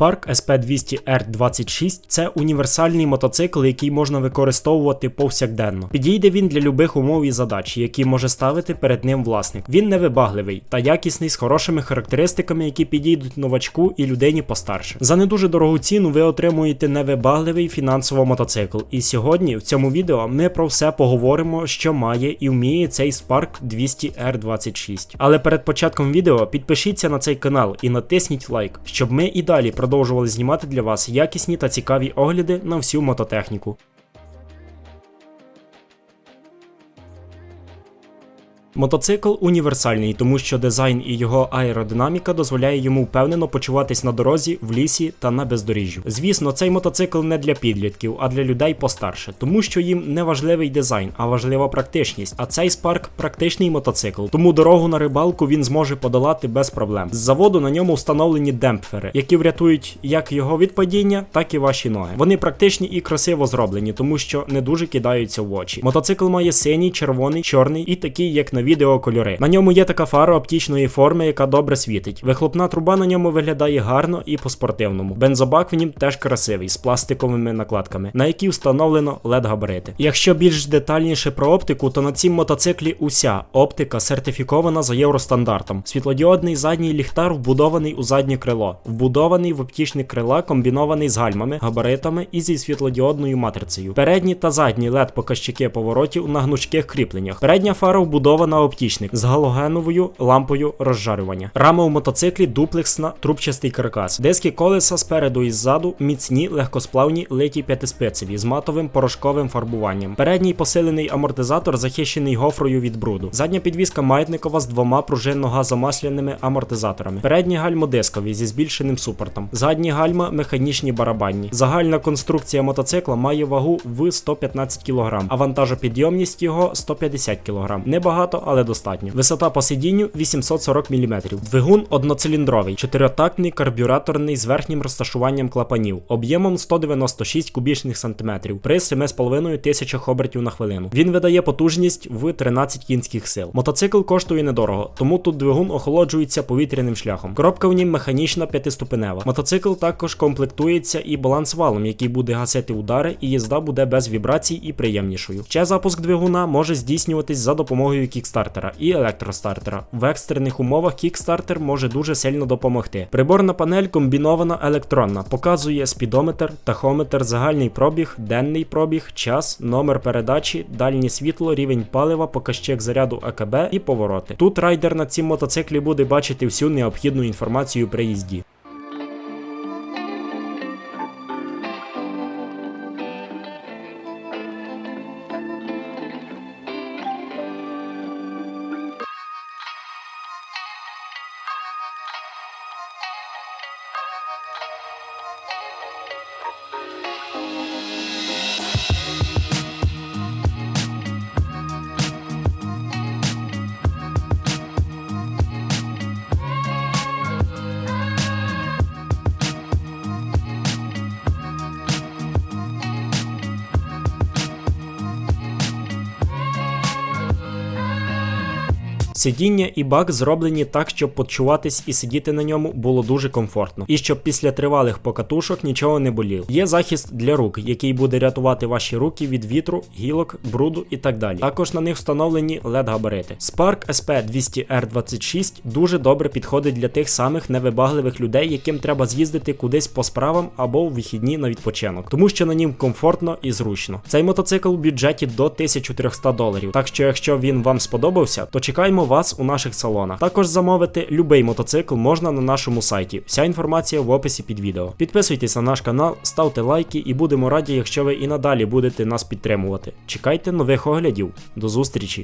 Spark SP200R26 це універсальний мотоцикл, який можна використовувати повсякденно. Підійде він для любих умов і задач, які може ставити перед ним власник. Він невибагливий та якісний з хорошими характеристиками, які підійдуть новачку і людині постарше. За не дуже дорогу ціну ви отримуєте невибагливий фінансово мотоцикл. І сьогодні в цьому відео ми про все поговоримо, що має і вміє цей Spark 200R26. Але перед початком відео підпишіться на цей канал і натисніть лайк, щоб ми і далі продовжували знімати для вас якісні та цікаві огляди на всю мототехніку. Мотоцикл універсальний, тому що дизайн і його аеродинаміка дозволяє йому впевнено почуватись на дорозі, в лісі та на бездоріжжю. Звісно, цей мотоцикл не для підлітків, а для людей постарше, тому що їм не важливий дизайн, а важлива практичність. А цей Spark практичний мотоцикл, тому дорогу на рибалку він зможе подолати без проблем. З заводу на ньому встановлені демпфери, які врятують як його від падіння, так і ваші ноги. Вони практичні і красиво зроблені, тому що не дуже кидаються в очі. Мотоцикл має синій, червоний, чорний і такий, як на відео кольори. На ньому є така фара оптичної форми, яка добре світить. Вихлопна труба на ньому виглядає гарно і по-спортивному. Бензобак в нім теж красивий, з пластиковими накладками, на які встановлено led габарити. Якщо більш детальніше про оптику, то на цім мотоциклі уся оптика сертифікована за євростандартом. Світлодіодний задній ліхтар вбудований у заднє крило, вбудований в оптічне крила, комбінований з гальмами, габаритами і зі світлодіодною матрицею. Передні та задні led показчики поворотів на гнучких кріпленнях. Передня фара вбудована оптічник з галогеновою лампою розжарювання. Рама у мотоциклі дуплексна трубчастий каркас. Диски колеса спереду і ззаду міцні, легкосплавні литі п'ятиспицеві з матовим порошковим фарбуванням. Передній посилений амортизатор захищений гофрою від бруду. Задня підвіска маятникова з двома пружинно-газомасляними амортизаторами. Передні гальмо дискові зі збільшеним супортом. Задні гальма механічні барабанні. Загальна конструкція мотоцикла має вагу в 115 кг, а вантажопідйомність його 150 кг. Небагато, але достатньо. Висота по сидінню 840 мм. Двигун одноциліндровий, чотирьотактний карбюраторний з верхнім розташуванням клапанів, об'ємом 196 кубічних сантиметрів при 7,5 тисячах обертів на хвилину. Він видає потужність в 13 кінських сил. Мотоцикл коштує недорого, тому тут двигун охолоджується повітряним шляхом. Коробка в нім механічна п'ятиступенева. Мотоцикл також комплектується і балансвалом, який буде гасити удари, і їзда буде без вібрацій і приємнішою. Ще запуск двигуна може здійснюватись за допомогою кікстартера і електростартера. В екстрених умовах кікстартер може дуже сильно допомогти. Приборна панель комбінована електронна, показує спідометр, тахометр, загальний пробіг, денний пробіг, час, номер передачі, дальнє світло, рівень палива, показчик заряду АКБ і повороти. Тут райдер на цім мотоциклі буде бачити всю необхідну інформацію при їзді. Сидіння і бак зроблені так, щоб почуватись і сидіти на ньому було дуже комфортно, і щоб після тривалих покатушок нічого не боліло. Є захист для рук, який буде рятувати ваші руки від вітру, гілок, бруду і так далі. Також на них встановлені led габарити. Spark SP200R26 дуже добре підходить для тих самих невибагливих людей, яким треба з'їздити кудись по справам або в вихідні на відпочинок, тому що на нім комфортно і зручно. Цей мотоцикл у бюджеті до 1300 доларів. Так що, якщо він вам сподобався, то чекаємо вас у наших салонах. Також замовити любий мотоцикл можна на нашому сайті. Вся інформація в описі під відео. Підписуйтесь на наш канал, ставте лайки і будемо раді, якщо ви і надалі будете нас підтримувати. Чекайте нових оглядів. До зустрічі!